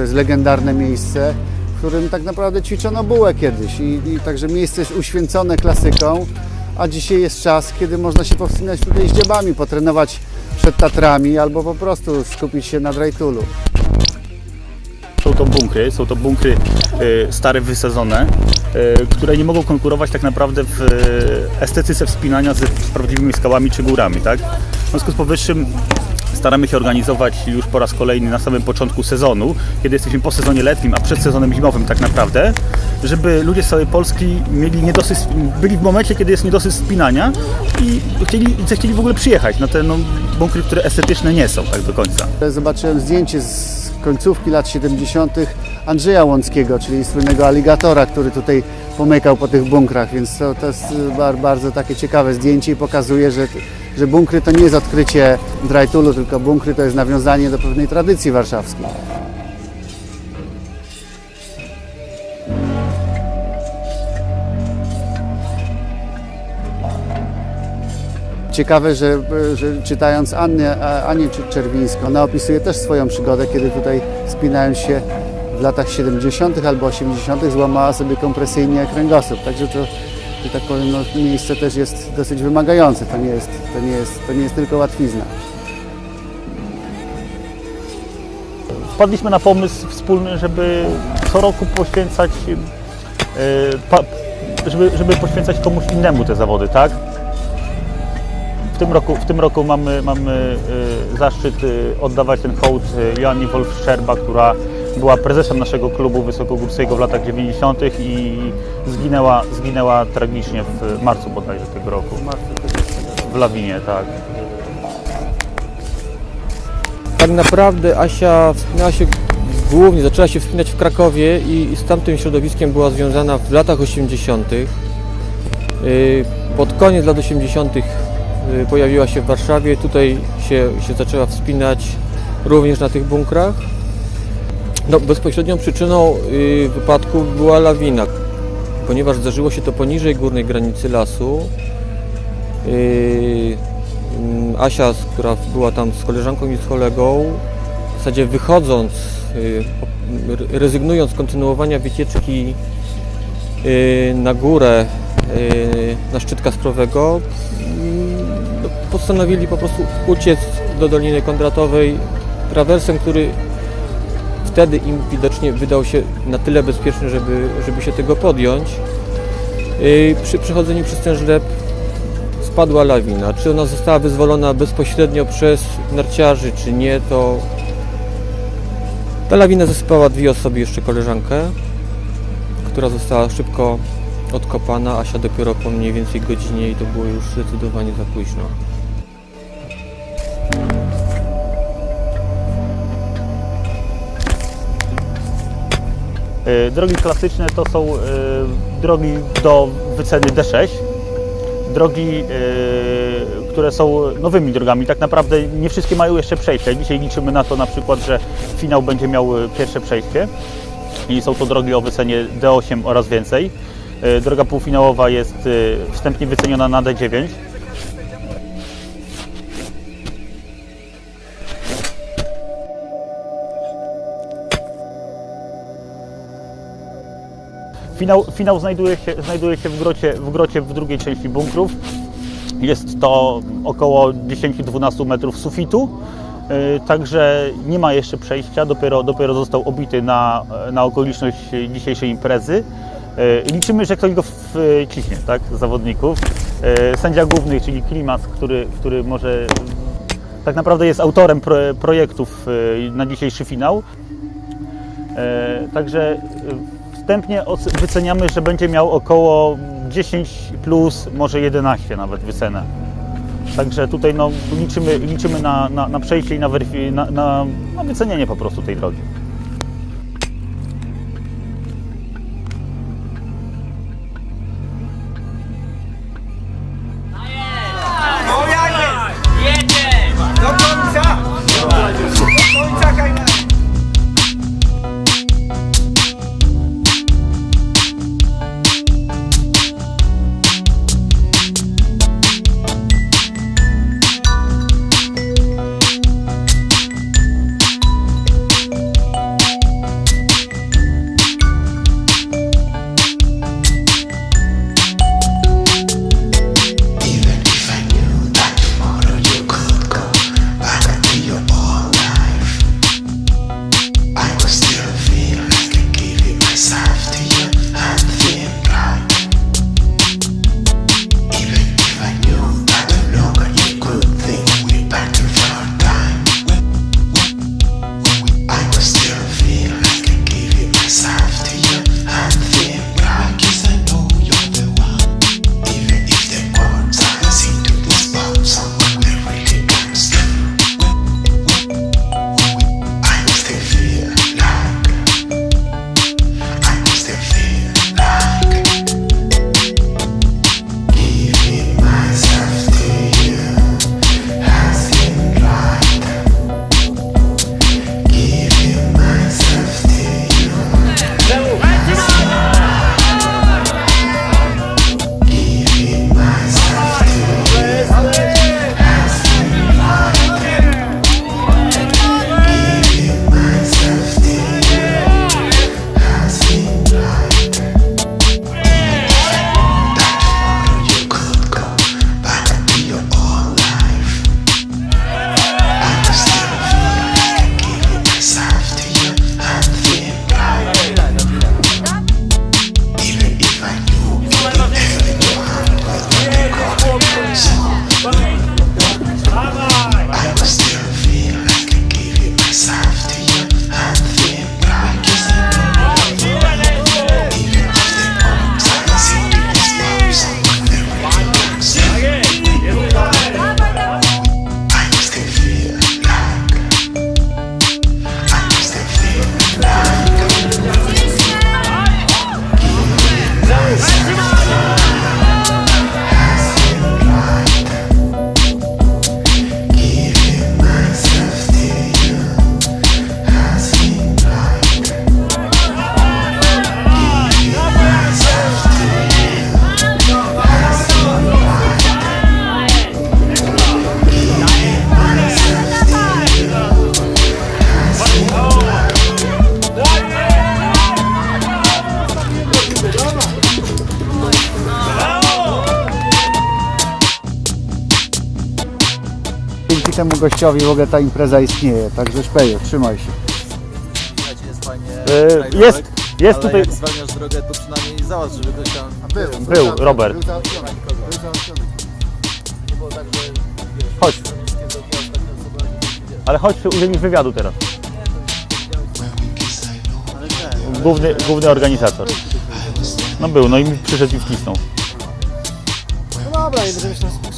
to jest legendarne miejsce, w którym tak naprawdę ćwiczono bułę kiedyś. I, i także miejsce jest uświęcone klasyką, a dzisiaj jest czas, kiedy można się powstrzymać tutaj z dziabami, potrenować przed Tatrami albo po prostu skupić się na drajtulu. Są to bunkry, są to bunkry e, stare, wysadzone, e, które nie mogą konkurować tak naprawdę w e, estetyce wspinania z prawdziwymi skałami czy górami, tak? W związku z powyższym staramy się organizować już po raz kolejny na samym początku sezonu, kiedy jesteśmy po sezonie letnim, a przed sezonem zimowym tak naprawdę, żeby ludzie z całej Polski mieli niedosyt, byli w momencie, kiedy jest niedosyt spinania i chcieli, chcieli w ogóle przyjechać na te no, bunkry, które estetyczne nie są tak do końca. Zobaczyłem zdjęcie z końcówki lat 70. Andrzeja Łąckiego, czyli słynnego aligatora, który tutaj pomykał po tych bunkrach, więc to, to jest bar, bardzo takie ciekawe zdjęcie i pokazuje, że, że bunkry to nie jest odkrycie Drajtulu, tylko bunkry to jest nawiązanie do pewnej tradycji warszawskiej. Ciekawe, że, że czytając Annę, Anię Czerwińską, ona opisuje też swoją przygodę, kiedy tutaj spinając się w latach 70. albo 80. złamała sobie kompresyjnie kręgosłup. Także to, że tak powiem, no, miejsce też jest dosyć wymagające. To nie jest, to nie jest, to nie jest tylko łatwizna. wpadliśmy na pomysł wspólny, żeby co roku poświęcać, e, żeby, żeby poświęcać komuś innemu te zawody, tak? W tym roku, w tym roku mamy, mamy e, zaszczyt e, oddawać ten hołd Joannie Wolf-Szczerba, która była prezesem naszego klubu wysokogórskiego w latach 90. i zginęła, zginęła tragicznie w marcu bodajże tego roku. W lawinie, tak. Tak naprawdę Asia wspinała się głównie, zaczęła się wspinać w Krakowie i, i z tamtym środowiskiem była związana w latach 80. Yy, Pod koniec lat 80. yy, pojawiła się w Warszawie, tutaj się, się zaczęła wspinać również na tych bunkrach. No, bezpośrednią przyczyną yy, wypadku była lawina, ponieważ zdarzyło się to poniżej górnej granicy lasu. Yy, Mm, Asia, która była tam z koleżanką i z kolegą, w zasadzie wychodząc, y, rezygnując z kontynuowania wycieczki y, na górę, y, na szczyt Kasprowego, no, postanowili po prostu uciec do Doliny Kondratowej trawersem, który wtedy im widocznie wydał się na tyle bezpieczny, żeby, żeby się tego podjąć. Y, Przy przechodzeniu przez ten żleb spadła lawina. Czy ona została wyzwolona bezpośrednio przez narciarzy, czy nie, to ta lawina zasypała dwie osoby, jeszcze koleżankę, która została szybko odkopana, Asia dopiero po mniej więcej godzinie i to było już zdecydowanie za późno. Drogi klasyczne to są e, drogi do wyceny D6. Drogi, e, które są nowymi drogami. Tak naprawdę nie wszystkie mają jeszcze przejścia. Dzisiaj liczymy na to na przykład, że finał będzie miał e, pierwsze przejście. I są to drogi o wycenie D8 oraz więcej. E, Droga półfinałowa jest e, wstępnie wyceniona na D9. Finał, finał znajduje, się, znajduje się w grocie, w grocie w drugiej części bunkrów. Jest to około 10-12 metrów sufitu, yy, także nie ma jeszcze przejścia, dopiero, dopiero został obity na, na okoliczność dzisiejszej imprezy. Yy, Liczymy, że ktoś go wciśnie, tak, z zawodników. Sędzia główny, czyli Klimas, który, który może tak naprawdę jest autorem pro, projektów na dzisiejszy finał. E, Także e, wstępnie wyceniamy, że będzie miał około 10 plus, może 11 nawet wycenę. Także tutaj no, liczymy, liczymy na, na, na przejście i na, na, na wycenienie po prostu tej drogi. Dzisiejszemu gościowi w ogóle ta impreza istnieje. Także Szpeju, trzymaj się. Jest fajnie. E, jest- jest ale tutaj- jak zwalniasz drogę, to przynajmniej załatw, żeby ktoś tam Był, Był, Robert. Był załatwiony, był załatwiony. nie było tak, że Chodź. Ale chodź, udzielnij wywiadu teraz. Główny, główny organizator. No był, no i mi przyszedł i wcisnął. No dobra, nie będziemy się.